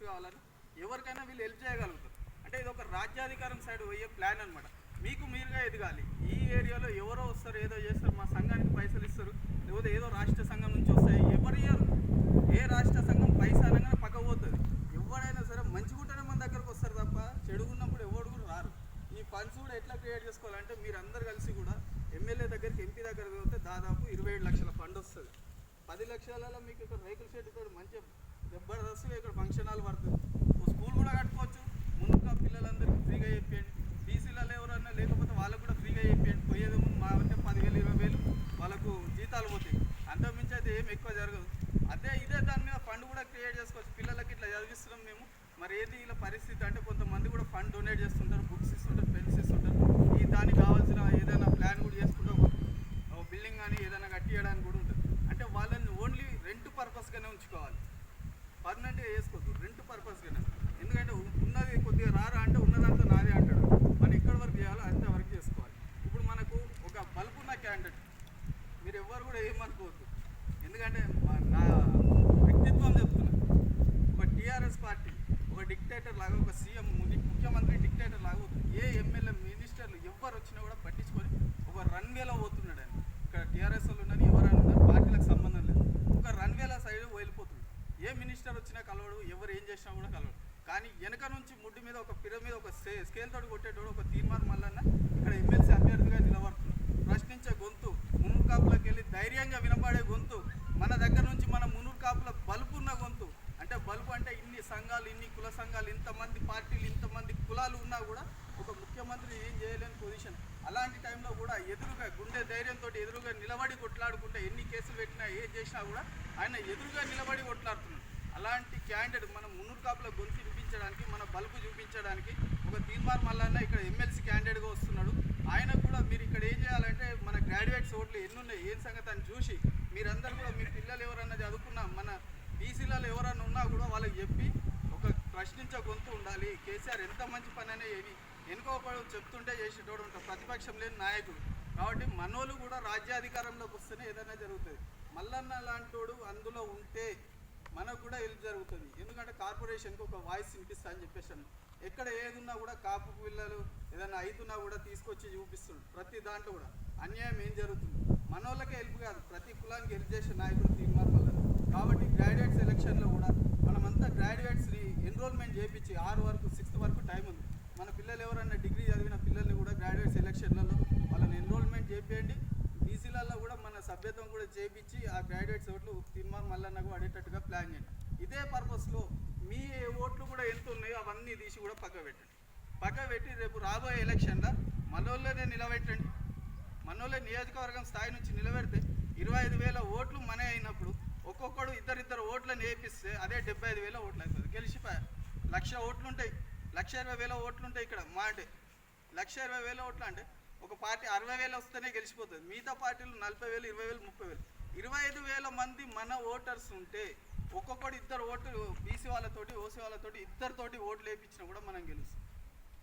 Books కావాలని ఎవరికైనా వీళ్ళు హెల్ప్ చేయగలుగుతారు. అంటే ఇది ఒక రాజ్యాధికారం సైడ్ పోయే ప్లాన్ అనమాట మీకు మీరుగా ఎదగాలి. ఈ ఏరియాలో ఎవరో వస్తారు ఏదో చేస్తారు మా సంఘానికి పైసలు ఇస్తారు లేకపోతే ఏదో రాష్ట్ర సంఘం నుంచి వస్తాయి ఎవరు ఇయ్యరు. ఏ రాష్ట్ర సంఘం పైసా అనగానే పక్క పోతుంది. ఎవడైనా సరే మంచిగుంటేనే మన దగ్గరకు వస్తారు తప్ప చెడుగున్నప్పుడు ఎవడు కూడా రారు. ఈ ఫండ్స్ కూడా ఎట్లా క్రియేట్ చేసుకోవాలంటే మీరు అందరు కలిసి కూడా ఎమ్మెల్యే దగ్గరికి ఎంపీ దగ్గరికి పోతే దాదాపు ఇరవై ఏడు లక్షల ఫండ్ వస్తుంది. పది లక్షలలో మీకు ఇక్కడ రేకుల షెడ్ మంచిగా జబర్దస్త్గా ఇక్కడ ఫంక్షన్ హాల్ పడుతుంది స్కూల్ కూడా కట్టుకోవచ్చు. ముందుగా పిల్లలందరికీ ఫ్రీగా చెప్పేయండి. బీసీలలో ఎవరన్నా లేకపోతే వాళ్ళకు కూడా ఫ్రీగా చెప్పేయండి. పోయేది ముందు మా అంటే పదివేలు ఇరవై వేలు వాళ్ళకు జీతాలు పోతాయి. అంతకుమించి అయితే ఏం ఎక్కువ జరగదు. అదే ఇదే దాని మీద ఫండ్ కూడా క్రియేట్ చేసుకోవచ్చు. పిల్లలకి ఇట్లా చదివిస్తున్నాం మేము. మరి ఏది ఇలా పరిస్థితి అంటే కొంతమంది కూడా ఫండ్ డొనేట్ చేస్తుంటారు బుక్స్ ఇస్తుంటారు పెన్స్ ఇస్తుంటారు. ఈ దానికి కావాల్సిన ఏదైనా ప్లాన్ కూడా చేసుకుంటే బిల్డింగ్ కానీ ఏదైనా కట్టియడానికి కూడా ఉంటుంది. అంటే వాళ్ళని ఓన్లీ రెంట్ పర్పస్గానే ఉంచుకోవాలి. పర్మనెంట్గా చేసుకోవద్దు. రెంట్ పర్పస్గానే. ఎందుకంటే ఉన్నది కొద్దిగా రారా అంటే ఉన్నదంతా నాదే అంటాడు. మనం ఎక్కడి వరకు చేయాలో అంతే వరకు చేసుకోవాలి. ఇప్పుడు మనకు ఒక బల్బ్ ఉన్న క్యాండిడేట్. మీరు ఎవ్వరు కూడా ఏమనుకోవద్దు. ఎందుకంటే మా- నా వ్యక్తిత్వం చెప్తున్నా. ఒక టీఆర్ఎస్ పార్టీ ఒక డిక్టేటర్ లాగా ఒక సీఎం ముఖ్యమంత్రి డిక్టేటర్ లాగా ఏ ఎమ్మెల్యే మినిస్టర్లు ఎవ్వరు వచ్చినా కూడా పట్టించుకొని ఒక రన్వేలో పోతున్నాడు ఆయన ఇక్కడ టీఆర్ఎస్ వాళ్ళు ఉన్నది ఎవరైనా ఉన్నారు పార్టీలకు సంబంధం లేదు ఒక రన్వేల సైడ్ వెళ్ళిపోతుంది ఏ మినిస్టర్ వచ్చినా కలవడు ఎవరు ఏం చేసినా కూడా కలవడు. కానీ వెనక నుంచి ముడ్డు మీద ఒక పిర మీద ఒక స్కేల్ తోటి కొట్టేటోడు ఒక తీర్మానం మల్లన్న ఇక్కడ ఎమ్మెల్సీ అభ్యర్థిగా నిలబడుతున్నాడు. ప్రశ్నించే గొంతు మున్నూరు కాపులకు వెళ్ళి ధైర్యంగా వినపడే గొంతు మన దగ్గర నుంచి మన మున్నూరు కాపుల బలుపున్న గొంతు. అంటే బలుపు అంటే ఇన్ని సంఘాలు ఇన్ని కుల సంఘాలు ఇంతమంది పార్టీలు ఇంత కులాలు ఉన్నా కూడా ఒక ముఖ్యమంత్రి ఏం చేయలేని పొజిషన్ అలాంటి టైంలో కూడా ఎదురుగా గుండె ధైర్యంతో ఎదురుగా నిలబడి కొట్లాడుకుంటే ఎన్ని కేసులు పెట్టినా ఏ చేసినా కూడా ఆయన ఎదురుగా నిలబడి కొట్లాడుతున్నాడు. అలాంటి క్యాండిడేట్ మనం మున్నూరు కాపులో గొంతు చూపించడానికి మన బలుపు చూపించడానికి ఒక తీర్మార్ మల్లన్న ఇక్కడ ఎమ్మెల్సీ క్యాండిడేట్గా వస్తున్నాడు. ఆయన కూడా మీరు ఇక్కడ ఏం చేయాలంటే మన గ్రాడ్యుయేట్స్ ఓట్లు ఎన్నున్నాయి ఏం సంగతి అని చూసి మీరందరూ కూడా మీ పిల్లలు ఎవరన్నా చదువుకున్నా మన బీసీలలో ఎవరన్నా ఉన్నా కూడా వాళ్ళకి చెప్పి ఒక ప్రశ్నించే గొంతు ఉండాలి. కేసీఆర్ ఎంత మంచి పని అనే ఏమి చెప్తుంటే చేసేటోడు ఉంటాడు. ప్రతిపక్షం లేని నాయకుడు. కాబట్టి మనోళ్ళు కూడా రాజ్యాధికారంలోకి వస్తేనే ఏదైనా జరుగుతుంది. మల్లన్న లాంటోడు అందులో ఉంటే మనకు కూడా హెల్ప్ జరుగుతుంది. ఎందుకంటే కార్పొరేషన్కి ఒక వాయిస్ వినిపిస్తా అని చెప్పేసాను ఎక్కడ ఏదున్నా కూడా కాపు పిల్లలు ఏదైనా అవుతున్నా కూడా తీసుకొచ్చి చూపిస్తుంది ప్రతి దాంట్లో కూడా. అన్యాయం ఏం జరుగుతుంది? మన వాళ్ళకే హెల్ప్ కాదు. ప్రతి కులానికి హెల్ప్ చేసే నాయకుడు తీర్మార్ వల్ల. కాబట్టి గ్రాడ్యుయేట్స్ ఎలక్షన్లో కూడా మనమంతా గ్రాడ్యుయేట్స్ని ఎన్రోల్మెంట్ చేయించి ఆరు వరకు సిక్స్త్ వరకు టైం ఉంది. మన పిల్లలు ఎవరన్నా డిగ్రీ చదివిన పిల్లల్ని కూడా గ్రాడ్యుయేట్ ఎలక్షన్లలో వాళ్ళని ఎన్రోల్మెంట్ చేయండి బీసీలలో కూడా మన సభ్యత్వం కూడా చేపించి ఆ గ్రాడ్యుయేట్స్ ఓట్లు తిమ్మ మల్లన్నకు అడేటట్టుగా ప్లాన్ చేయండి. ఇదే పర్పస్లో మీ ఓట్లు కూడా ఎంత ఉన్నాయో అవన్నీ తీసి కూడా పక్క పెట్టండి. పక్క పెట్టి రేపు రాబోయే ఎలక్షన్లో మనోళ్ళనే నిలబెట్టండి. మనోళ్ళే నియోజకవర్గం స్థాయి నుంచి నిలబెడితే ఇరవై ఐదు వేల ఓట్లు మనే అయినప్పుడు ఒక్కొక్కడు ఇద్దరిద్దరు ఓట్లను వేపిస్తే అదే డెబ్బై ఐదు వేల ఓట్లు అవుతుంది. గెలిచిపోయారు. లక్ష ఓట్లు ఉంటాయి. లక్ష ఇరవై వేల ఓట్లు ఉంటాయి ఇక్కడ మా అంటే లక్ష ఇరవై వేల ఓట్లు అంటే ఒక పార్టీ అరవై వేలు వస్తేనే గెలిచిపోతుంది. మిగతా పార్టీలు నలభై వేలు ఇరవై వేలు ముప్పై వేలు. ఇరవై ఐదు వేల మంది మన ఓటర్స్ ఉంటే ఒక్కొక్కటి ఇద్దరు ఓటు బీసీ వాళ్ళతోటి ఓసీ వాళ్ళతోటి ఇద్దరితోటి ఓట్లు వేయించినా కూడా మనం గెలుస్తాం.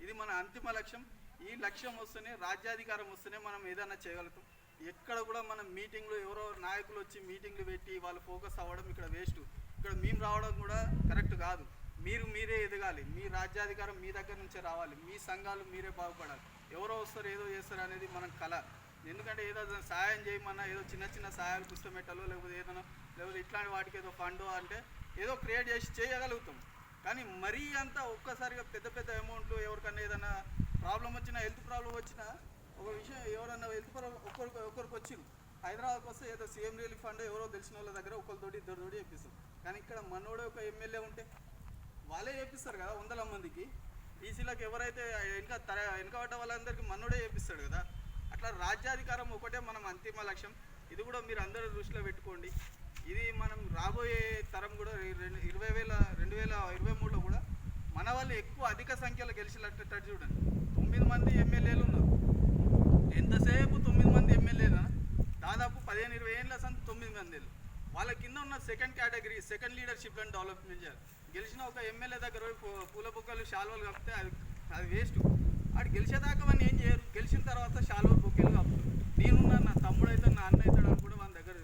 ఇది మన అంతిమ లక్ష్యం. ఈ లక్ష్యం వస్తేనే రాజ్యాధికారం వస్తేనే మనం ఏదైనా చేయగలుగుతాం. ఎక్కడ కూడా మనం మీటింగ్లు ఎవరో నాయకులు వచ్చి మీటింగ్లు పెట్టి వాళ్ళు ఫోకస్ అవ్వడం ఇక్కడ వేస్ట్. ఇక్కడ మేము రావడం కూడా కరెక్ట్ కాదు. మీరు మీరే ఎదగాలి. మీ రాజ్యాధికారం మీ దగ్గర నుంచే రావాలి. మీ సంఘాలు మీరే బాగుపడాలి. ఎవరో వస్తారు ఏదో చేస్తారు అనేది మనం కళ ఎందుకంటే ఏదో సహాయం చేయమన్నా ఏదో చిన్న చిన్న సహాయాలు పుస్తకం పెట్టాలో లేకపోతే ఏదైనా లేకపోతే ఇట్లాంటి వాటికి ఏదో ఫండ్ అంటే ఏదో క్రియేట్ చేసి చేయగలుగుతాం. కానీ మరీ అంతా ఒక్కసారిగా పెద్ద పెద్ద అమౌంట్లు ఎవరికన్నా ఏదైనా ప్రాబ్లం వచ్చినా హెల్త్ ప్రాబ్లం వచ్చినా ఒక విషయం ఎవరన్నా హెల్త్ ప్రాబ్లం ఒక్కరికి ఒక్కరికి వచ్చింది హైదరాబాద్కి వస్తే ఏదో సీఎం రిలీఫ్ ఫండ్ ఎవరో తెలిసిన వాళ్ళ దగ్గర ఒకరితోటి ఇద్దరితోటి చెప్పిస్తాం. కానీ ఇక్కడ మనోడే ఒక ఎమ్మెల్యే ఉంటే వాళ్ళే చేపిస్తారు కదా వందల మందికి. బీసీలకు ఎవరైతే వెనక తర వెనకబడ్డ వాళ్ళందరికీ మనోడే చేపిస్తాడు కదా. అట్లా రాజ్యాధికారం ఒకటే మనం అంతిమ లక్ష్యం. ఇది కూడా మీరు అందరూ దృష్టిలో పెట్టుకోండి. ఇది మనం రాబోయే తరం కూడా రెండు ఇరవై వేల రెండు వేల ఇరవై మూడులో కూడా మన వాళ్ళు ఎక్కువ అధిక సంఖ్యలో గెలిచినట్టు చూడండి. తొమ్మిది మంది ఎమ్మెల్యేలు ఉన్నారు. ఎంతసేపు తొమ్మిది మంది ఎమ్మెల్యేలు దాదాపు పదిహేను ఇరవై ఏళ్ళ సంత తొమ్మిది మంది. వాళ్ళ కింద ఉన్న సెకండ్ కేటగిరీ సెకండ్ లీడర్షిప్లను డెవలప్మెంట్ చేయాలి. గెలిచిన ఒక ఎమ్మెల్యే దగ్గర పూల బొక్కలు శాల్వలు కప్పితే అది అది వేస్ట్. ఆడు గెలిచేదాకా వాడిని ఏం చేయరు. గెలిచిన తర్వాత శాల్వలు బొక్కలు కప్పుతారు. నేనున్నా నా తమ్ముడు అయితే నా అన్న అవుతాడు అని కూడా మన దగ్గర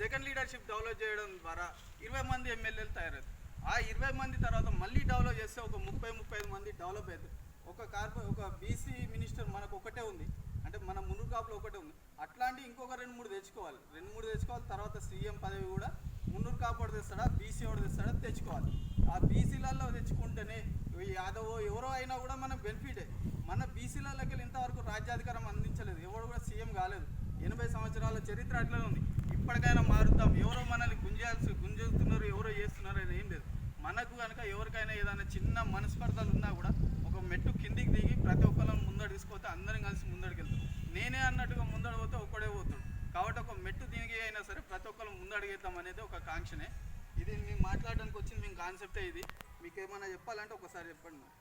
సెకండ్ లీడర్షిప్ డెవలప్ చేయడం ద్వారా ఇరవై మంది ఎమ్మెల్యేలు తయారవుతారు. ఆ ఇరవై మంది తర్వాత మళ్ళీ డెవలప్ చేస్తే ఒక ముప్పై ముప్పై ఐదు మంది డెవలప్ అవుతుంది ఒక కార్పొ ఒక బీసీ మినిస్టర్ మనకు ఒకటే ఉంది. అంటే మన మునుగు కాపులో ఒకటే ఉంది. అట్లాంటి ఇంకొక రెండు మూడు తెచ్చుకోవాలి. రెండు మూడు తెచ్చుకోవాలి. తర్వాత సీఎం పదవి కూడా మున్నూరు కాపాడు తెస్తాడా? బీసీ వాడు తెస్తాడా? తెచ్చుకోవాలి. ఆ బీసీలలో తెచ్చుకుంటేనే యాదవ్ ఎవరో అయినా కూడా మన బెనిఫిటే మన బీసీలకి ఇంతవరకు రాజ్యాధికారం అందించలేదు. ఎవరు కూడా సీఎం కాలేదు. ఎనభై సంవత్సరాల చరిత్ర అట్లనే ఉంది. ఇప్పటికైనా మారుద్దాం. ఎవరో మనల్ని గుంజాల్సి గుంజుతున్నారు ఎవరో చేస్తున్నారు అని ఏం లేదు. మనకు కనుక ఎవరికైనా ఏదైనా చిన్న మనస్పర్ధలు ఉన్నా కూడా ఒక మెట్టు కిందికి దిగి ప్రతి ఒక్కరిని ముందడు తీసుకుపోతే అందరం కలిసి ముందడికి వెళ్తాం. నేనే అన్నట్టుగా ముందడు పోతే ఒక్కడే పోతాడు. కాబట్టి ఒక మెట్టు దిగి అయినా సరే ప్రతి ఒక్కరు ముందడిగేద్దాం అనేది ఒక కాంక్షనే. ఇది మేము మాట్లాడడానికి వచ్చింది మేము కాన్సెప్టే ఇది. మీకు ఏమైనా చెప్పాలంటే ఒకసారి చెప్పండి మరి.